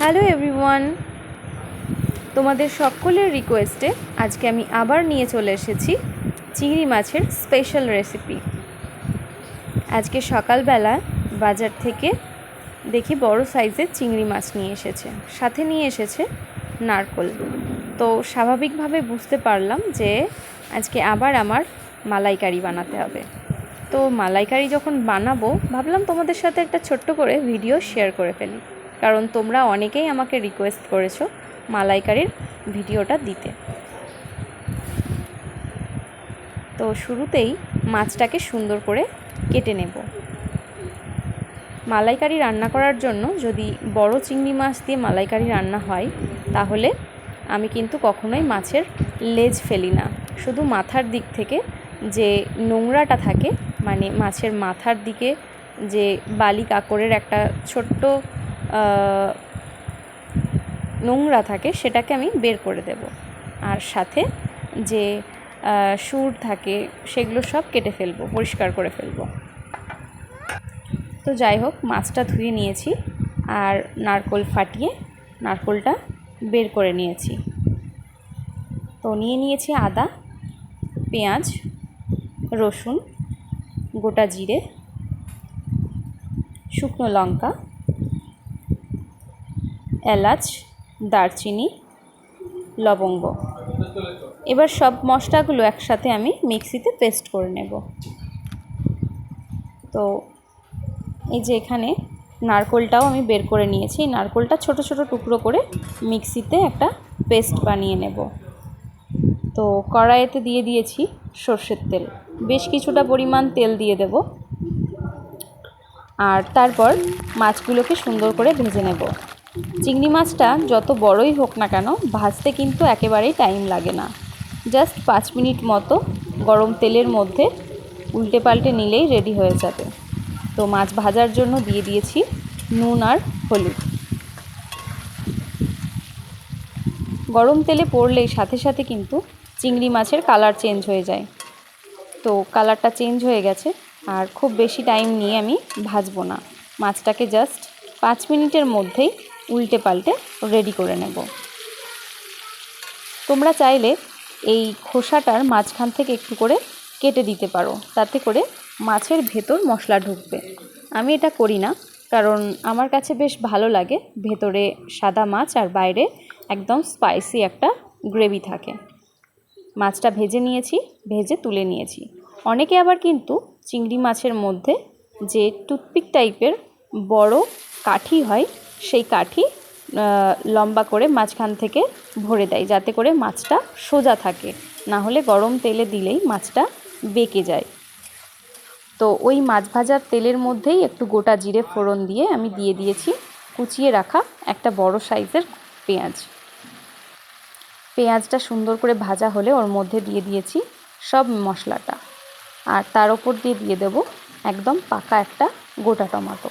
Hello everyone. তোমাদের সকলের রিকোয়েস্টে আজকে আমি আবার নিয়ে চলে এসেছি চিংড়ি মাছের স্পেশাল রেসিপি আজকে সকালবেলা বাজার থেকে দেখি বড় সাইজের চিংড়ি মাছ নিয়ে এসেছে, সাথে নিয়ে এসেছে নারকল। তো স্বাভাবিকভাবে বুঝতে পারলাম যে আজকে আবার আমার মালাইকারি বানাতে হবে। তো মালাইকারি যখন বানাবো, ভাবলাম তোমাদের সাথে একটা ছোট্ট করে ভিডিও শেয়ার করে ফেলি। কারণ তোমরা অনেকেই আমাকে রিকোয়েস্ট করেছ মালাইকারির ভিডিওটা দিতে। তো শুরুতেই মাছটাকে সুন্দর করে কেটে নেব। মালাইকারি রান্না করার জন্য যদি বড় চিংড়ি মাছ দিয়ে মালাইকারি রান্না হয়, তাহলে আমি কিন্তু কখনোই মাছের লেজ ফেলি না। শুধু মাথার দিক থেকে যে নোংরাটা থাকে মানে মাছের মাথার দিকে যে বালি কাকড়ের একটা ছোট্ট নোংরা থাকে, সেটাকে আমি বের করে দেব। আর সাথে যে সুর থাকে, সেগুলো সব কেটে ফেলব, পরিষ্কার করে ফেলব। তো যাই হোক, মাছটা ধুয়ে নিয়েছি আর নারকোল ফাটিয়ে নারকোলটা বের করে নিয়েছি। তো নিয়ে নিয়েছি আদা, পেঁয়াজ, রসুন, গোটা জিরে, শুকনো লঙ্কা এলাচ, দারচিনি, লবঙ্গ। এবার সব মশলাগুলো একসাথে আমি মিক্সিতে পেস্ট করে নেব। তো এই যে এখানে নারকোলটাও আমি বের করে নিয়েছি। নারকোলটা ছোট ছোট টুকরো করে মিক্সিতে একটা পেস্ট বানিয়ে নেব। তো কড়াইতে দিয়ে দিয়েছি সর্ষের তেল। বেশ কিছুটা পরিমাণ তেল দিয়ে দেব। আর তারপর মাছগুলোকে সুন্দর করে ভেজে নেব। চিংড়ি মাছটা যত বড়ই হোক না কেন, ভাজতে কিন্তু একেবারেই টাইম লাগে না। জাস্ট পাঁচ মিনিট মতো গরম তেলের মধ্যে উল্টে পাল্টে নিলেই রেডি হয়ে যাবে। তো মাছ ভাজার জন্য দিয়ে দিয়েছি নুন আর হলুদ। গরম তেলে পড়লেই সাথে সাথে কিন্তু চিংড়ি মাছের কালার চেঞ্জ হয়ে যায়। তো কালারটা চেঞ্জ হয়ে গেছে, আর খুব বেশি টাইম নিয়ে আমি ভাজবো না। মাছটাকে জাস্ট পাঁচ মিনিটের মধ্যেই উল্টে পাল্টে রেডি করে নেব। তোমরা চাইলে এই খোসাটার মাঝখান থেকে একটু করে কেটে দিতে পারো, তাতে করে মাছের ভেতর মশলা ঢুকবে। আমি এটা করি না, কারণ আমার কাছে বেশ ভালো লাগে। ভেতরে সাদা মাছ আর বাইরে একদম স্পাইসি একটা গ্রেভি থাকে। মাছটা ভেজে নিয়েছি, ভেজে তুলে নিয়েছি। অনেকে আবার কিন্তু চিংড়ি মাছের মধ্যে যে টুথপিক টাইপের বড় কাঠি হয় সেই কাঠি লম্বা করে মাঝখান থেকে ভরে দেয়, যাতে করে মাছটা সোজা থাকে। না হলে গরম তেলে দিলেই মাছটা বেঁকে যায়। তো ওই মাছ ভাজার তেলের মধ্যেই একটু গোটা জিরে ফোড়ন দিয়ে আমি দিয়ে দিয়েছি, কুচিয়ে রাখা একটা বড় সাইজের পেঁয়াজ। পেঁয়াজটা সুন্দর করে ভাজা হলে ওর মধ্যে দিয়ে দিয়েছি সব মশলাটা। আর তার ওপর দিয়ে দিয়ে দেব একদম পাকা একটা গোটা টমেটো।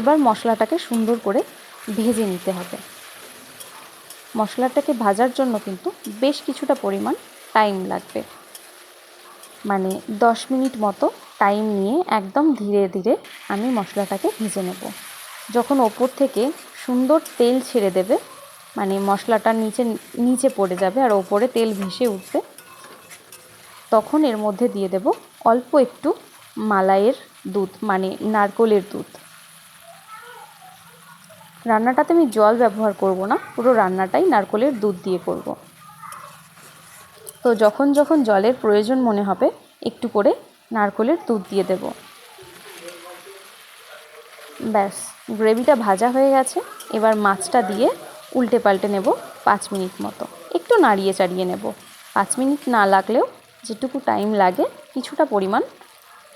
এবার মশলাটাকে সুন্দর করে ভেজে নিতে হবে। মশলাটাকে ভাজার জন্য কিন্তু বেশ কিছুটা পরিমাণ টাইম লাগবে। মানে দশ মিনিট মতো টাইম নিয়ে একদম ধীরে ধীরে আমি মশলাটাকে ভেজে নেব। যখন ওপর থেকে সুন্দর তেল ছেড়ে দেবে মানে মশলাটা নিচে নিচে পড়ে যাবে আর ওপরে তেল ভেসে উঠবে, তখন এর মধ্যে দিয়ে দেব অল্প একটু মালাইয়ের দুধ মানে নারকোলের দুধ। রান্নাটাতে আমি জল ব্যবহার করব না, পুরো রান্নাটাই নারকোলের দুধ দিয়ে করব। তো যখন যখন জলের প্রয়োজন মনে হবে, একটু করে নারকোলের দুধ দিয়ে দেব। ব্যাস, গ্রেভিটা ভাজা হয়ে গেছে। এবার মাছটা দিয়ে উল্টে পাল্টে নেব পাঁচ মিনিট মতো। একটু নাড়িয়ে চাড়িয়ে নেব। পাঁচ মিনিট না লাগলেও যেটুকু টাইম লাগে, কিছুটা পরিমাণ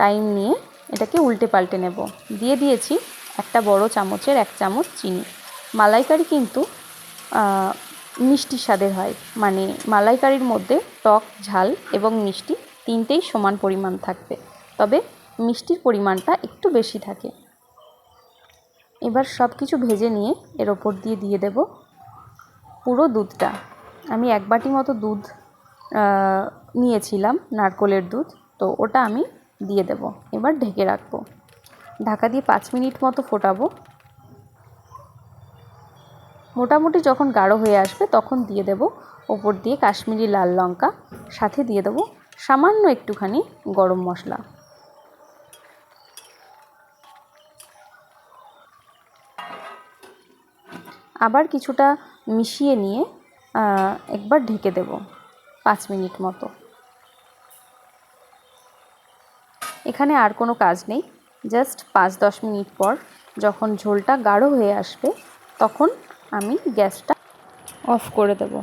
টাইম নিয়ে এটাকে উল্টে পাল্টে নেব। দিয়ে দিয়েছি একটা বড় চামচের এক চামচ চিনি। মালাইকারি কিন্তু মিষ্টি স্বাদের হয়। মানে মালাইকারির মধ্যে টক, ঝাল এবং মিষ্টি তিনটেই সমান পরিমাণ থাকবে। তবে মিষ্টির পরিমাণটা একটু বেশি থাকে। এবার সব কিছু ভেজে নিয়ে এর ওপর দিয়ে দিয়ে দেব পুরো দুধটা। আমি এক বাটি মতো দুধ নিয়েছিলাম, নারকোলের দুধ। তো ওটা আমি দিয়ে দেব। এবার ঢেকে রাখব। ঢাকা দিয়ে পাঁচ মিনিট মতো ফোটাবো। মোটামুটি যখন গাঢ় হয়ে আসবে তখন দিয়ে দেব ওপর দিয়ে কাশ্মীরি লাল লঙ্কা, সাথে দিয়ে দেবো সামান্য একটুখানি গরম মশলা। আবার কিছুটা মিশিয়ে নিয়ে একবার ঢেকে দেব পাঁচ মিনিট মতো। এখানে আর কোনো কাজ নেই। জাস্ট পাঁচ দশ মিনিট পর যখন ঝোলটা গাঢ় হয়ে আসবে, তখন আমি গ্যাসটা অফ করে দেব।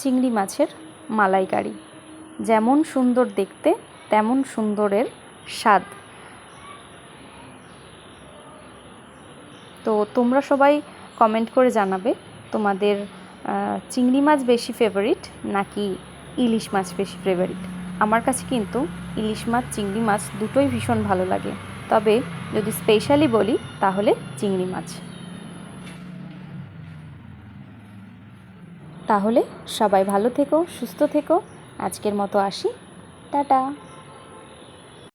চিংড়ি মাছের মালাইকারি, যেমন সুন্দর দেখতে, তেমন সুন্দরের স্বাদ। তো তোমরা সবাই কমেন্ট করে জানাবে তোমাদের চিংড়ি মাছ বেশি ফেভারিট নাকি ইলিশ মাছ বেশি ফেভারিট আমার কাছে কিন্তু ইলিশ মাছ, চিংড়ি মাছ দুটোই ভীষণ ভালো লাগে। তবে যদি স্পেশালি বলি, তাহলে চিংড়ি মাছ। তাহলে সবাই ভালো থেকো, সুস্থ থেকো। আজকের মতো আসি। টাটা।